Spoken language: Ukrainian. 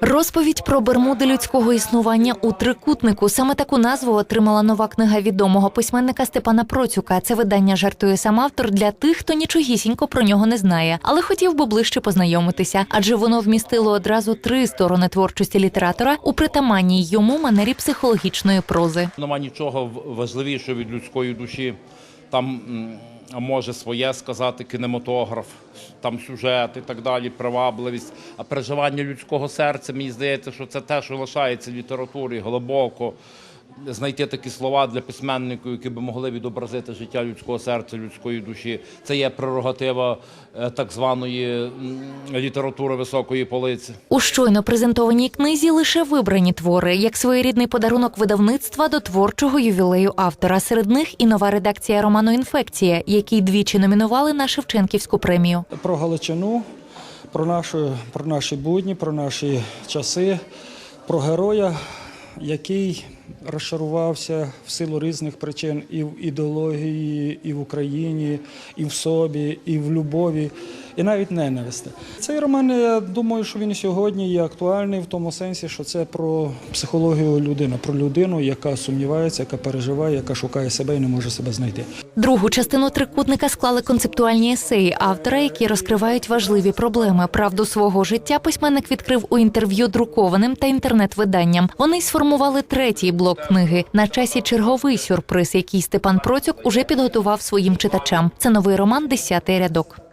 Розповідь про Бермуди людського існування у трикутнику. Саме таку назву отримала нова книга відомого письменника Степана Процюка. Це видання жартує сам автор для тих, хто нічогісінько про нього не знає, але хотів би ближче познайомитися, адже воно вмістило одразу три сторони творчості літератора у притаманній йому манері психологічної прози. Нема нічого важливішого від людської душі. Там може своє сказати кінематограф, там сюжет і так далі, привабливість. А переживання людського серця, мені здається, що це те, що лишається літературі глибоко. Знайти такі слова для письменників, які би могли відобразити життя людського серця, людської душі. Це є прерогатива е, так званої літератури високої полиці. У щойно презентованій книзі лише вибрані твори, як своєрідний подарунок видавництва до творчого ювілею автора. Серед них і нова редакція роману Інфекція, який двічі номінували на Шевченківську премію. про Галичину, про, нашу, про наші будні, про наші часи, про героя, який розчарувався в силу різних причин і в ідеології, і в Україні, і в собі, і в любові, і навіть ненависти. Цей роман, я думаю, що він сьогодні є актуальний в тому сенсі, що це про психологію людини, про людину, яка сумнівається, яка переживає, яка шукає себе і не може себе знайти. Другу частину трикутника склали концептуальні есеї автора, які розкривають важливі проблеми. Правду свого життя письменник відкрив у інтерв'ю друкованим та інтернет-виданням. Вони сформували третій блок книги. На часі черговий сюрприз, який Степан Процюк уже підготував своїм читачам. Це новий роман Десятий рядок.